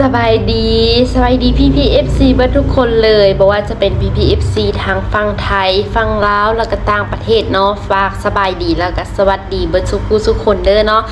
สบายดีสบายดีพี่พีเอฟซีเบิร์ทุกคนเลยบอกว่าจะเป็นพี่พีเอฟซีทางฝั่งไทยฝั่งลาวแล้วก็ต่างประเทศเนาะฝากสบายดีแล้วก็สวัสดีเบิร์ทุกผู้ทุกคนเด้อเนาะ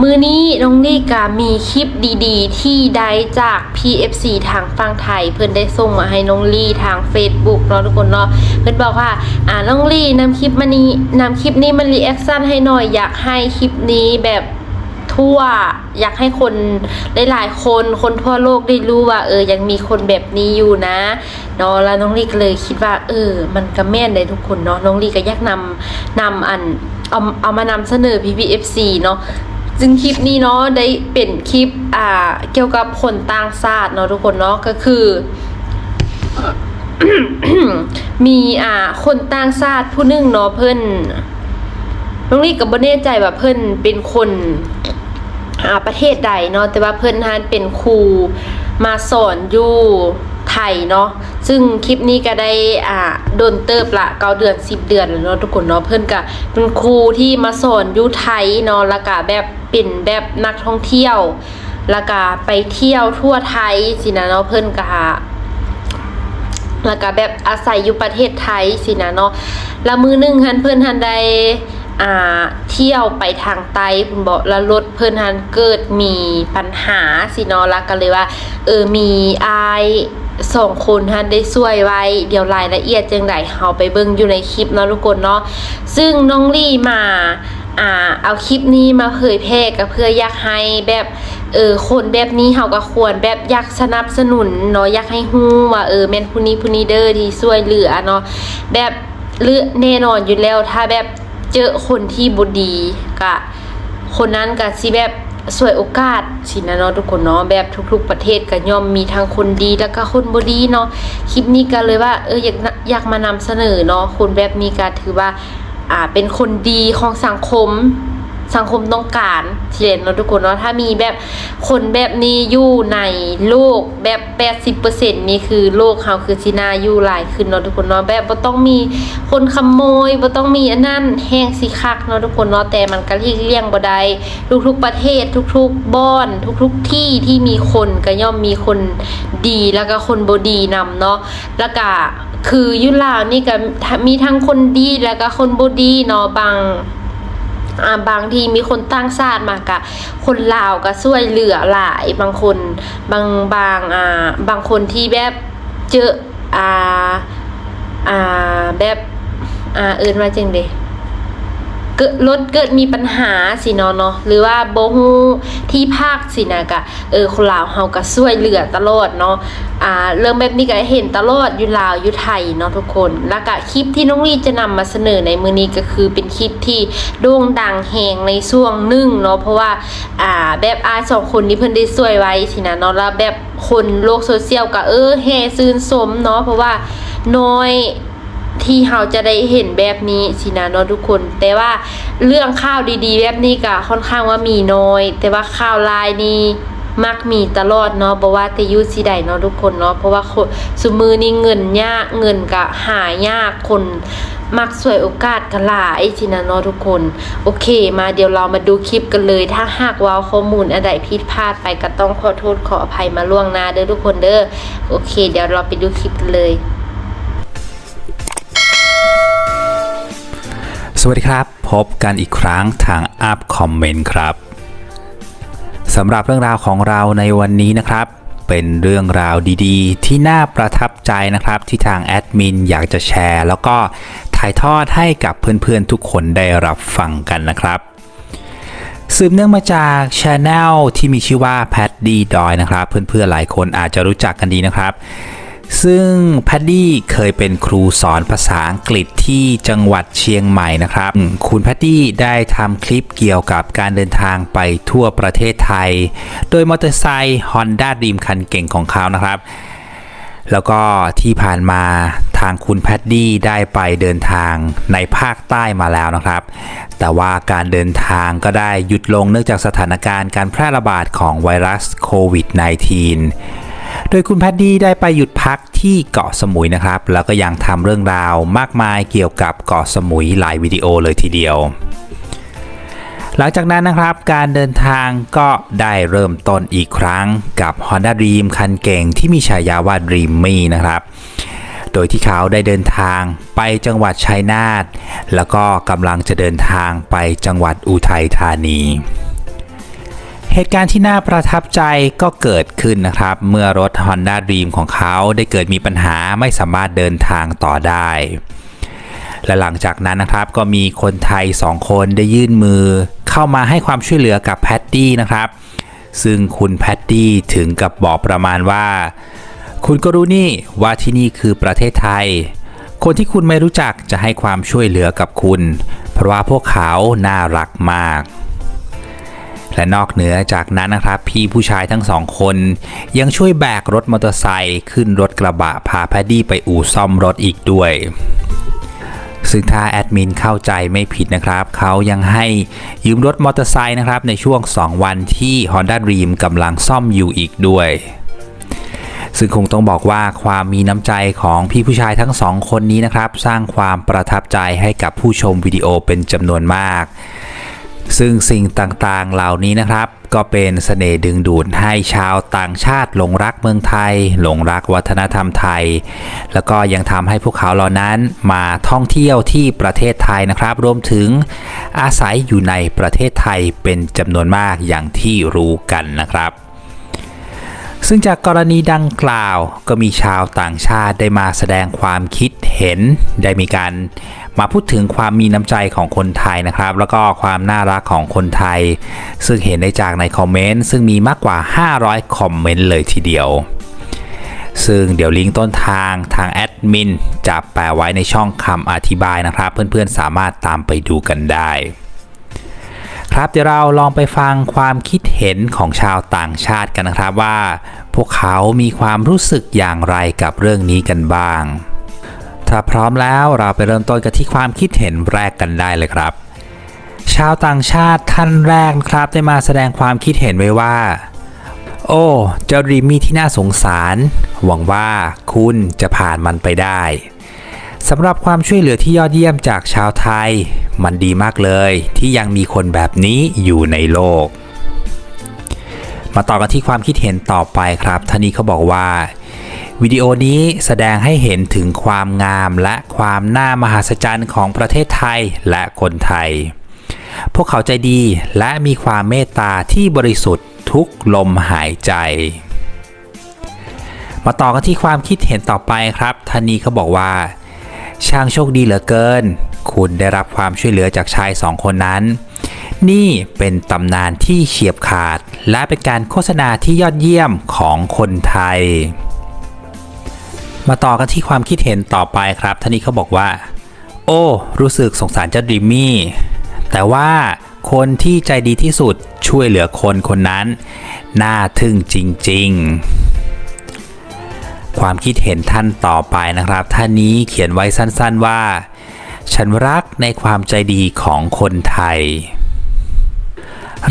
มือนี้น้องลี่กามีคลิปดีๆ ที่ได้จาก PFC ทางฝั่งไทย เพื่อนได้ส่งมาให้น้องลี่ทาง Facebook เนาะทุกคนเนาะเพื่อนบอกว่าอ่าน้องลี่นำคลิปมานี้นำคลิปนี้มันรีแอคชั่นให้หน่อยอยากให้คลิปนี้แบบ ทั่ว อยากให้คนหลายๆคนคนทั่วโลกได้รู้ว่า เออ ยังมีคนแบบนี้อยู่นะเนาะแล้วน้องลีก็เลยคิดว่า เออ มันก็แม่นได้ทุกคนเนาะน้องลีก็อยากนำนำอันเอาเอามานำเสนอ PPFC เอฟซีเนาะซึ่งคลิปนี้เนาะได้เป็นคลิปอ่าเกี่ยวกับคนต่างชาติเนาะทุกคนเนาะก็คือมีอ่าคนต่างชาติผู้นึงเนาะเพิ่นน้องลี่ก็บ่แน่ใจว่าเพิ่นเป็นคน อ่าประเทศใดเนาะแต่ว่าเพิ่นทานเป็นครูมาสอนอยู่ไทยเนาะซึ่งคลิปนี้ก็ได้อ่าโดนเติบละเก้าเดือน10เดือนแล้วเนาะทุกคนเนาะเพิ่นก็เป็นครูที่มาสอนอยู่ไทยเนาะแล้วก็แบบเป็นแบบนักท่องเที่ยวแล้วก็ไปเที่ยวทั่วไทยสินะเนาะเพิ่นก็แล้วก็แบบอาศัยอยู่ประเทศไทยสินะเนาะแล้วมือหนึงฮันเพื่อนฮันได้ อ่าเที่ยวไปทางใต้เพิ่นบอกแล้วรถเพื่อนฮันเกิดมีปัญหาสิเนาะล้วก็เลยว่า เออมีอายสองคนฮันได้ช่วยไว้ เดี๋ยวรายละเอียดจังไดเฮาไปเบิ่งอยู่ในคลิปเนาะทุกคนเนาะซึ่งน้องลี่มาอ่าเอาคลิปนี้มาเผยแพร่ก็เพื่ออยากให้แบบเออคนแบบนี้เฮาก็ควรแบบอยากสนับสนุนเนาะอยากให้ฮู้ว่าเออแม่นผู้นี้ผู้นี้เด้อที่ช่วยเหลือเนาะแบบเลือแน่นอนอยู่แล้วถ้าแบบ เจอคนที่บ่ดีกะคนนั้นกะสิแบบสวยโอกาสสินะเนาะทุกคนเนาะแบบทุก ๆ ประเทศก็ย่อมมีทั้งคนดีแล้วก็คนบดีเนาะคลิปนี้ก็เลยว่าเอออยากอยากมานำเสนอเนาะคนแบบนี้ก็ถือว่าอ่าเป็นคนดีของสังคม สังคมต้องการทีเด่นเนาะทุกคนเนาะถ้ามีแบบคนแบบนี้อยู่ในโลกแบบ80%นี่คือโลกเขาคือสินาอยู่หลายขึ้นเนาะทุกคนเนาะแบบบ่ต้องมีคนขโมยบ่ต้องมีอันนั้นแห้งสิคักเนาะทุกคนเนาะแต่มันก็เลี่ยงเลี่ยงบ่ได้ทุกๆประเทศทุกๆบ้อน ทุกๆที่ที่มีคนก็ย่อมมีคนดีแล้วก็คนบดีนำเนาะแล้วก็คือยุลาวนี่ก็มีทั้งคนดีแล้วก็คนบดีเนาะบาง บางทีมีคนตั้งชาติมากะคนลาวก็ช่วยเหลือหลายบางคนบางบางอ่าบางคนที่แบบเจออ่าอ่าแบบอ่าเอินว่าจังเด เกิดรถเกิดมีปัญหาสิเนาะเนาะหรือว่าโบฮูที่ภาคสินะกะเออคนลาวเฮาก็ช่วยเหลือตลอดเนาะอ่าเรื่องแบบนี้ก็เห็นตลอดอยู่ลาวอยู่ไทยเนาะทุกคน แล้วก็คลิปที่น้องลีจะนำมาเสนอในมือนี้ก็คือเป็นคลิปที่โด่งดังแหงในช่วงหนึ่งเนาะเพราะว่าอ่าแบบอาสองคนนี้เพิ่นได้ช่วยไว้สินะเนาะแล้วแบบคนโลกโซเชียลก็เออแห่ซื่นสมเนาะเพราะว่าน้อย ที่เราจะได้เห็นแบบนี้สินะเนาะทุกคน แต่ว่าเรื่องข้าวดีๆ แบบนี้ก็ค่อนข้างว่ามีน้อย แต่ว่าข้าวลายนี่มักมีตลอดเนาะบ่ว่าแต่ยุสิใดเนาะทุกคนเนาะเพราะว่าสุมือนี่เงินยากเงินก็หายากคนมักสวยโอกาสก็หลายสินะเนาะทุกคน โอเค มาเดี๋ยวเรามาดูคลิปกันเลย ถ้าหากว่าข้อมูลอะไรผิดพลาดไปก็ต้องขอโทษขออภัยมาล่วงหน้าเด้อทุกคนเด้อโอเค เดี๋ยวเราไปดูคลิปกันเลย วัสดีครับ พบกันอีกครั้งทางอัพคอมเมนต์ครับสำหรับเรื่องราวของเราในวันนี้นะครับ เป็นเรื่องราวดีๆ ที่น่าประทับใจนะครับ ที่ทางแอดมินอยากจะแชร์ แล้วก็ถ่ายทอดให้กับเพื่อนๆทุกคนได้รับฟังกันนะครับสืบเนื่องมาจากช anel ที่มีชื่อว่า p a d d y Doy นะครับ เพื่อนๆหลายคนอาจจะรู้จักกันดีนะครับ ซึ่งแพดดี้เคยเป็นครูสอนภาษาอังกฤษที่จังหวัดเชียงใหม่นะครับ คุณแพดดี้ได้ทำคลิปเกี่ยวกับการเดินทางไปทั่วประเทศไทย โดยมอเตอร์ไซค์ Honda Dream คันเก่งของเขานะครับแล้วก็ที่ผ่านมาทางคุณแพดดี้ได้ไปเดินทางในภาคใต้มาแล้วนะครับ แต่ว่าการเดินทางก็ได้หยุดลงเนื่องจากสถานการณ์การแพร่ระบาดของไวรัสโควิด -19 โดยคุณแพดดี้ได้ไปหยุดพักที่เกาะสมุยนะครับ แล้วก็ยังทำเรื่องราวมากมายเกี่ยวกับเกาะสมุยหลายวิดีโอเลยทีเดียว หลังจากนั้นนะครับการเดินทางก็ได้เริ่มต้นอีกครั้งกับ Honda Dream คันเก่งที่มีฉายาว่า Dreamy นะครับโดยที่เขาได้เดินทางไปจังหวัดชัยนาทแล้วก็กำลังจะเดินทางไปจังหวัดอุทัยธานี เหตุการณ์ที่น่าประทับใจก็เกิดขึ้นนะครับ เมื่อรถ Honda Dream ของเขาได้เกิดมีปัญหาไม่สามารถเดินทางต่อได้ และหลังจากนั้นนะครับก็มีคนไทย 2 คนได้ยื่นมือ เข้ามาให้ความช่วยเหลือกับแพตตี้นะครับ ซึ่งคุณแพตตี้ถึงกับบอกประมาณว่า คุณก็รู้นี่ว่าที่นี่คือประเทศไทย คนที่คุณไม่รู้จักจะให้ความช่วยเหลือกับคุณ เพราะว่าพวกเขาน่ารักมาก และนอกเหนือจากนั้นนะครับ พี่ผู้ชายทั้งสองคน ยังช่วยแบกรถมอเตอร์ไซค์ขึ้นรถกระบะพาแพดดี้ไปอู่ซ่อมรถอีกด้วยซึ่งถ้าแอดมินเข้าใจไม่ผิดนะครับ เขายังให้ยืมรถมอเตอร์ไซค์นะครับในช่วง 2 วันที่ Honda Dream กำลังซ่อมอยู่อีกด้วย ซึ่งคงต้องบอกว่าความมีน้ำใจของพี่ผู้ชายทั้งสองคนนี้นะครับ สร้างความประทับใจให้กับผู้ชมวิดีโอเป็นจำนวนมาก ซึ่งสิ่งต่างๆเหล่านี้นะครับ ก็เป็นเสน่ห์ดึงดูดให้ชาวต่างชาติหลงรักเมืองไทย หลงรักวัฒนธรรมไทย แล้วก็ยังทำให้พวกเขาเหล่านั้นมาท่องเที่ยวที่ประเทศไทยนะครับ รวมถึงอาศัยอยู่ในประเทศไทยเป็นจำนวนมากอย่างที่รู้กันนะครับ ซึ่งจากกรณีดังกล่าวก็มีชาวต่างชาติได้มาแสดงความคิดเห็น ได้มีการมาพูดถึงความมีน้ำใจของคนไทยนะครับ แล้วก็ความน่ารักของคนไทย ซึ่งเห็นได้จากในคอมเมนต์ซึ่งมีมากกว่า 500 คอมเมนต์เลยทีเดียว ซึ่งเดี๋ยวลิงก์ต้นทางทางแอดมินจะแปะไว้ในช่องคำอธิบายนะครับ เพื่อนๆสามารถตามไปดูกันได้ ครับเดี๋ยวเราลองไปฟังความคิดเห็นของชาวต่างชาติกันนะครับว่า พวกเขามีความรู้สึกอย่างไรกับเรื่องนี้กันบ้าง ถ้าพร้อมแล้วเราไปเริ่มต้นกันที่ความคิดเห็นแรกกันได้เลยครับ ชาวต่างชาติท่านแรกครับได้มาแสดงความคิดเห็นไว้ว่า โอ้เจ้ารีมี่ที่น่าสงสาร หวังว่าคุณจะผ่านมันไปได้ สำหรับความช่วยเหลือที่ยอดเยี่ยมจากชาวไทย มันดีมากเลยที่ยังมีคนแบบนี้อยู่ในโลก มาต่อกันที่ความคิดเห็นต่อไปครับท่านนี้เขาบอกว่าวิดีโอนี้แสดงให้เห็นถึงความงามและความน่ามหัศจรรย์ของประเทศไทยและคนไทย พวกเขาใจดีและมีความเมตตาที่บริสุทธิ์ทุกลมหายใจ มาต่อกันที่ความคิดเห็นต่อไปครับท่านนี้เขาบอกว่า ช่างโชคดีเหลือเกิน คุณได้รับความช่วยเหลือจากชายสองคนนั้น นี่เป็นตำนานที่เฉียบขาด และเป็นการโฆษณาที่ยอดเยี่ยมของคนไทย มาต่อกันที่ความคิดเห็นต่อไปครับท่านี้เขาบอกว่า โอ้ รู้สึกสงสารเจ้าดรีมมี่ แต่ว่าคนที่ใจดีที่สุดช่วยเหลือคนคนนั้น น่าทึ่งจริง ๆ ความคิดเห็นท่านต่อไปนะครับ ท่านนี้เขียนไว้สั้นๆว่า ฉันรักในความใจดีของคนไทย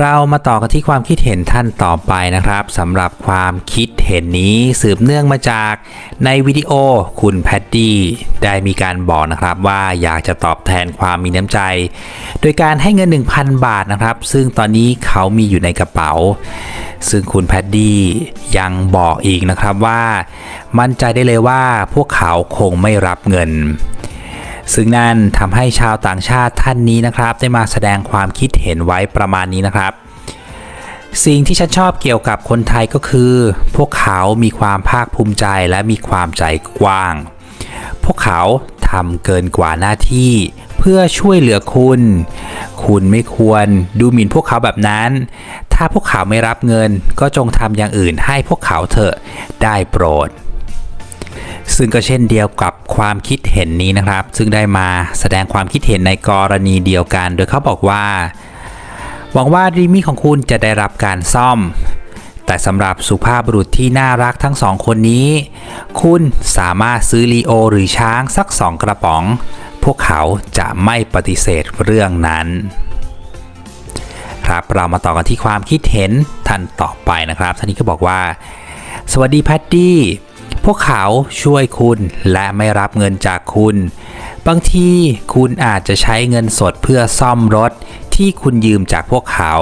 เรามาต่อกันที่ความคิดเห็นท่านต่อไปนะครับสำหรับความคิดเห็นนี้สืบเนื่องมาจากในวิดีโอคุณแพดดี้ได้มีการบอกนะครับว่าอยากจะตอบแทนความมีน้ำใจ โดยการให้เงิน 1,000 บาทนะครับ ซึ่งตอนนี้เขามีอยู่ในกระเป๋า ซึ่งคุณแพดดี้ยังบอกอีกนะครับว่า มั่นใจได้เลยว่าพวกเขาคงไม่รับเงิน ซึ่งนั่นทำให้ชาวต่างชาติท่านนี้นะครับ ได้มาแสดงความคิดเห็นไว้ประมาณนี้นะครับ สิ่งที่ฉันชอบเกี่ยวกับคนไทยก็คือ พวกเขามีความภาคภูมิใจและมีความใจกว้าง พวกเขาทำเกินกว่าหน้าที่เพื่อช่วยเหลือคุณ คุณไม่ควรดูหมิ่นพวกเขาแบบนั้น ถ้าพวกเขาไม่รับเงินก็จงทำอย่างอื่นให้พวกเขาเถอะได้โปรด ซึ่งก็เช่นเดียวกับความคิดเห็นนี้นะครับ ซึ่งได้มาแสดงความคิดเห็นในกรณีเดียวกัน โดยเขาบอกว่าหวังว่ารีมี่ของคุณจะได้รับการซ่อม แต่สำหรับสุภาพบุรุษที่น่ารักทั้งสองคนนี้ คุณสามารถซื้อลีโอหรือช้างสักสองกระป๋อง พวกเขาจะไม่ปฏิเสธเรื่องนั้น ครับเรามาต่อกันที่ความคิดเห็นท่านต่อไปนะครับ ท่านนี้ก็บอกว่า สวัสดีแพตตี้ พวกเขาช่วยคุณและไม่รับเงินจากคุณ บางทีคุณอาจจะใช้เงินสดเพื่อซ่อมรถที่คุณยืมจากพวกเขา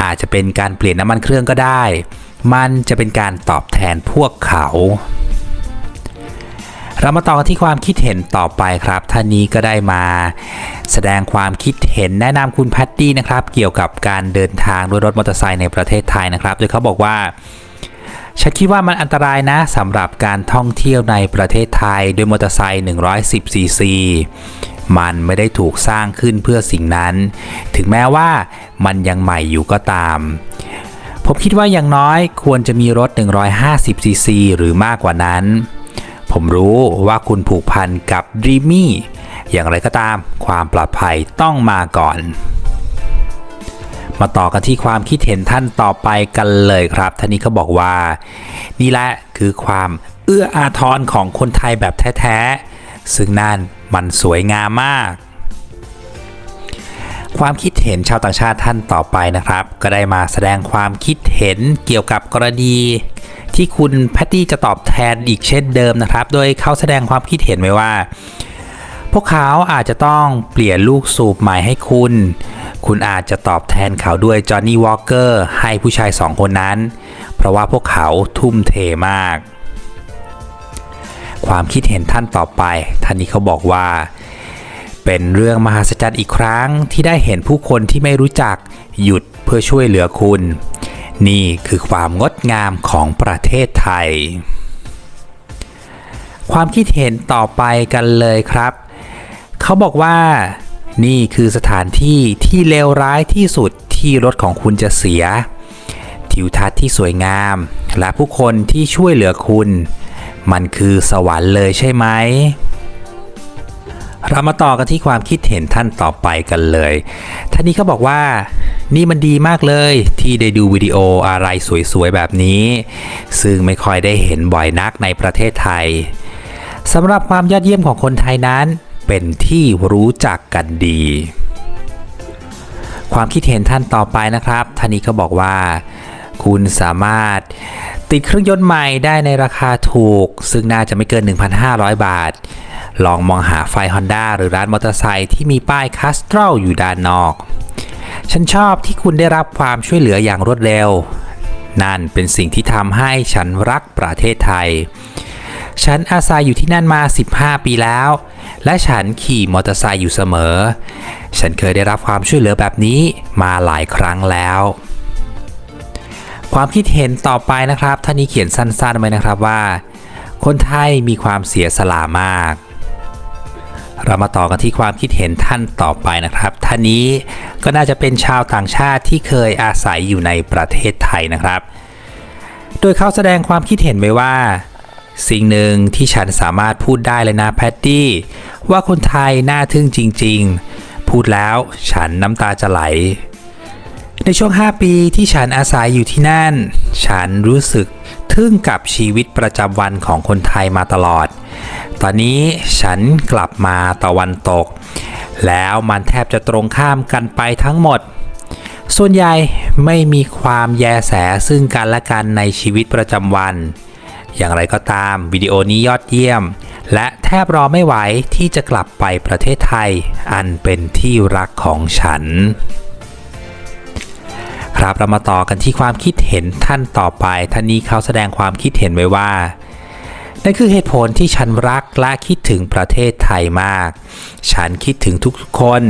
อาจจะเป็นการเปลี่ยนน้ำมันเครื่องก็ได้ มันจะเป็นการตอบแทนพวกเขา เรามาต่อกันที่ความคิดเห็นต่อไปครับท่านนี้ก็ได้มา แสดงความคิดเห็นแนะนำคุณแพตตี้นะครับ เกี่ยวกับการเดินทางด้วยรถมอเตอร์ไซค์ในประเทศไทยนะครับ โดยเขาบอกว่า ฉันคิดว่ามันอันตรายนะสำหรับการท่องเที่ยวในประเทศไทยด้วยมอเตอร์ไซค์110ซีซีมันไม่ได้ถูกสร้างขึ้นเพื่อสิ่งนั้น ถึงแม้ว่ามันยังใหม่อยู่ก็ตาม ผมคิดว่าอย่างน้อยควรจะมีรถ 150ซีซีหรือมากกว่านั้น ผมรู้ว่าคุณผูกพันกับ Dreamy อย่างไรก็ตามความปลอดภัยต้องมาก่อน มาต่อกันที่ความคิดเห็นท่านต่อไปกันเลยครับ ท่านนี้เขาบอกว่า นี่แหละคือความเอื้ออาทรของคนไทยแบบแท้ๆ ซึ่งนั่นมันสวยงามมาก ความคิดเห็นชาวต่างชาติท่านต่อไปนะครับ ก็ได้มาแสดงความคิดเห็นเกี่ยวกับกรณีที่คุณแพตตี้จะตอบแทนอีกเช่นเดิมนะครับ โดยเขาแสดงความคิดเห็นไว้ว่า พวกเขาอาจจะต้องเปลี่ยนลูกสูบใหม่ให้คุณ คุณอาจจะตอบแทนเขาด้วยจอห์นนี่วอลเกอร์ให้ผู้ชายสองคนนั้น เพราะว่าพวกเขาทุ่มเทมาก ความคิดเห็นท่านต่อไป ท่านนี้เขาบอกว่า เป็นเรื่องมหัศจรรย์อีกครั้งที่ได้เห็นผู้คนที่ไม่รู้จักหยุดเพื่อช่วยเหลือคุณ นี่คือความงดงามของประเทศไทยความคิดเห็นต่อไปกันเลยครับ เขาบอกว่า นี่คือสถานที่ที่เลวร้ายที่สุดที่รถของคุณจะเสีย ทิวทัศน์ที่สวยงาม และผู้คนที่ช่วยเหลือคุณ มันคือสวรรค์เลยใช่ไหมเรามาต่อกันที่ความคิดเห็นท่านต่อไปกันเลย ท่านนี้เขาบอกว่า นี่มันดีมากเลยที่ได้ดูวิดีโออะไรสวยๆแบบนี้ ซึ่งไม่ค่อยได้เห็นบ่อยนักในประเทศไทยสำหรับความยอดเยี่ยมของคนไทยนั้น เป็นที่รู้จักกันดี ความคิดเห็นท่านต่อไปนะครับท่านนี้ก็บอกว่า คุณสามารถติดเครื่องยนต์ใหม่ได้ในราคาถูก ซึ่งน่าจะไม่เกิน 1,500 บาท ลองมองหาไฟ Honda หรือร้านมอเตอร์ไซค์ที่มีป้ายคัสตร l อยู่ด้านนอก ฉันชอบที่คุณได้รับความช่วยเหลืออย่างรวดเร็ว นั่นเป็นสิ่งที่ทำให้ฉันรักประเทศไทย ฉันอาศัยอยู่ที่นั่นมา 15 ปีแล้ว และฉันขี่มอเตอร์ไซค์อยู่เสมอ ฉันเคยได้รับความช่วยเหลือแบบนี้มาหลายครั้งแล้ว ความคิดเห็นต่อไปนะครับท่านนี้เขียนสั้นๆไว้นะครับว่า คนไทยมีความเสียสละมาก เรามาต่อกันที่ความคิดเห็นท่านต่อไปนะครับ ท่านนี้ก็น่าจะเป็นชาวต่างชาติที่เคยอาศัยอยู่ในประเทศไทยนะครับ โดยเขาแสดงความคิดเห็นไว้ว่า สิ่งหนึ่งที่ฉันสามารถพูดได้เลยนะแพตตี้ ว่าคนไทยน่าทึ่งจริง ๆ พูดแล้วฉันน้ำตาจะไหล ในช่วง 5 ปีที่ฉันอาศัยอยู่ที่นั่น ฉันรู้สึกทึ่งกับชีวิตประจำวันของคนไทยมาตลอด ตอนนี้ฉันกลับมาตะวันตก แล้วมันแทบจะตรงข้ามกันไปทั้งหมดส่วนใหญ่ไม่มีความแยแสซึ่งกันและกันในชีวิตประจำวัน อย่างไรก็ตามวิดีโอนี้ยอดเยี่ยม และแทบรอไม่ไหวที่จะกลับไปประเทศไทย อันเป็นที่รักของฉัน ครับเรามาต่อกันที่ความคิดเห็นท่านต่อไป ท่านนี้เขาแสดงความคิดเห็นไว้ว่านั่นคือเหตุผลที่ฉันรักและคิดถึงประเทศไทยมาก ฉันคิดถึงทุกๆคน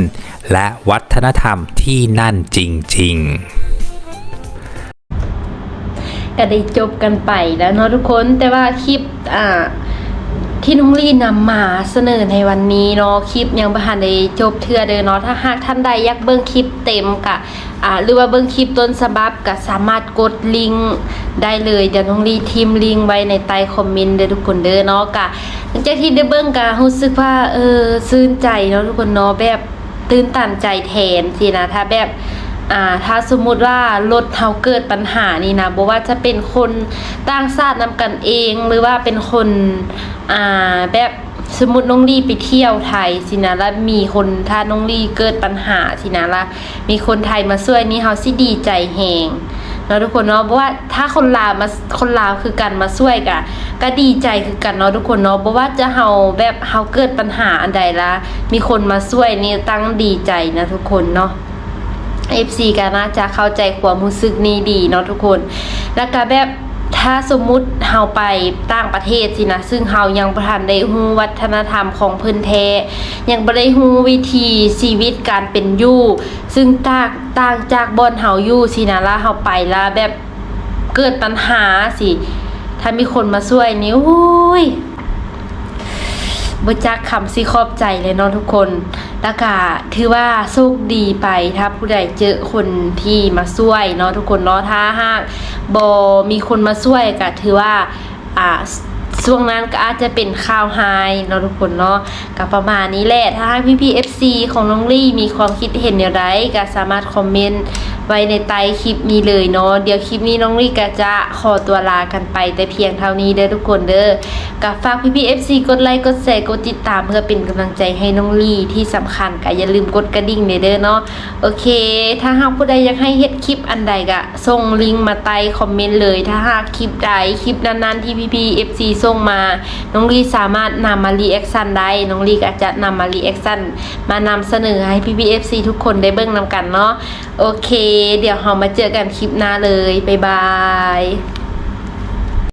และวัฒนธรรมที่นั่นจริง ๆ ก็ได้จบกันไปแล้วเนาะทุกคนแต่ว่าคลิปอ่าที่นุ้งลี่นำมาเสนอในวันนี้เนาะคลิปยังบ่ทันได้จบเทือเด้อเนาะถ้าหากท่านใดอยากเบิ่งคลิปเต็มกะอ่าหรือว่าเบิ่งคลิปต้นฉบับก็สามารถกดลิงก์ได้เลยเดี๋ยวนุ้งลี่ทิมลิงก์ไว้ในใต้คอมเมนต์เด้อทุกคนเด้อเนาะกะหลังจากที่ได้เบิ่งก็รู้สึกว่าเออซื่นใจเนาะทุกคนเนาะแบบตื่นตันใจแทนสินะถ้าแบบ อ่าถ้าสมมุติว่ารถเฮาเกิดปัญหานี่นะบ่ว่าจะเป็นคนต่างชาตินำกันเองหรือว่าเป็นคนอ่าแบบสมมุติน้องลี่ไปเที่ยวไทยสินะแล้วมีคนถ้าน้องลี่เกิดปัญหาสินะล้วมีคนไทยมาช่วยนี่เฮาสิดีใจแฮงเนาะทุกคนเนาะเพราะว่าถ้าคนลาวมาคนลาวคือกันมาช่วยกะก็ดีใจคือกันเนาะทุกคนเนาะเพราะว่าจะเฮาแบบเฮาเกิดปัญหาอันใดละมีคนมาช่วยนี่ตั้งดีใจนะทุกคนเนาะ FC ก็น่าจะเข้าใจความรู้สึกนี้ดีเนาะทุกคน แล้วก็แบบถ้าสมมุติเฮาไปต่างประเทศสินะ ซึ่งเฮายังบ่ทันได้ฮู้วัฒนธรรมของพิ่นแท้ยังบ่ได้ฮู้วิธีชีวิตการเป็นอยู่ ซึ่งต่างต่างจากบอนเฮาอยู่สินะแล้วเฮาไปแล้วแบบเกิดปัญหาสิ ถ้ามีคนมาช่วยนี่โอ้ยบจักคำสิขอบใจเลยเนาะทุกคน แล้วก็ถือว่าโชคดีไปถ้าผู้ใดเจอคนที่มาช่วยเนาะทุกคนเนาะถ้าหากบอมีคนมาช่วยก็ถือว่าอ่าช่วงนั้นก็อาจจะเป็นข่าวไฮเนาะทุกคนเนาะก็ประมาณนี้แหละถ้าหากพี่พีเอฟซีของน้องลี่มีความคิดเห็นอย่างไรก็สามารถคอมเมนต์ ไว้ในใต้คลิปนี้เลยเนาะเดี๋ยวคลิปนี้น้องลี่ก็จะขอตัวลากันไป แต่เพียงเท่านี้เด้อทุกคนเด้อกับฝากพี่พีเอฟซีกดไลค์กดแชร์กดติดตามเพื่อเป็นกำลังใจให้น้องลี่ที่สำคัญก็อย่าลืมกดกระดิ่งเด้อเนาะโอเค ถ้าหากผู้ใดอยากให้เฮ็ดคลิปอันใดก็ส่งลิงก์มาใต้คอมเมนต์เลย ถ้าหากคลิปใดคลิปนั้นๆที่พี่พีเอฟซีส่งมา น้องลี่สามารถนำมารีแอคชั่นได้น้องลี่ก็จะนำมารีแอคชั่นมานำเสนอให้พี่พีเอฟซีทุกคนได้เบิ่งนำกันเนาะโอเคเดี๋ยวเรามาเจอกันคลิปหน้าเลย บ๊ายบาย